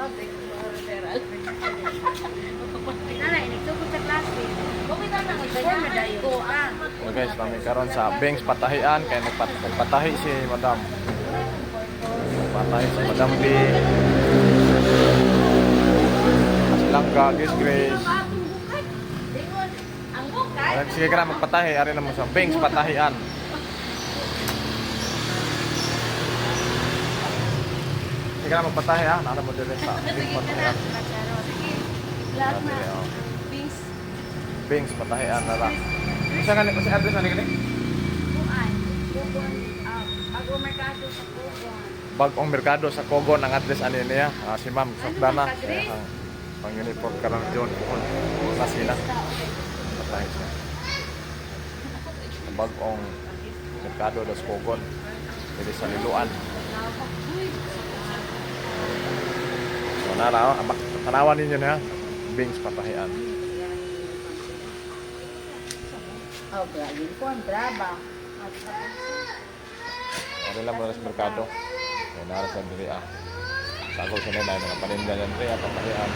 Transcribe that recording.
public, referral. Nanay, nagsugod sa klase. Okay na nang Kaya madayo ko. ka. So guys, kami karon sa Banks Patahian kay nagpat nagpatahi si Madam. Patahi si Madam B. Langga, Gis Grace. Sige ka na magpatahi, ari naman sa Banks Patahian. Sige na magpatahi ha, nara mo dire sa Banks Patahian. Lahat na. Oh. Wings. Banks Patahian na lang. Isa ka ni kasi address ani kani? Kuan, Kugon, ah, Agro Mercado sa Kugon. Bagong merkado sa Kogon ang address ani niya. Ah, si Ma'am. Ano, Grace? Ang pang-uniform karon John Kuhon. Wala sila. Patahi siya. Sa bagong merkado dos Kogon. Pwede sa Liluan. Abak, tanawan ninyo na Bings Patahian. Oh, grabe ko, ang braba. Ano lang muna sa merkado. So nara sa diri ah. Sagol sa nila mga paninda yan rin, patahian.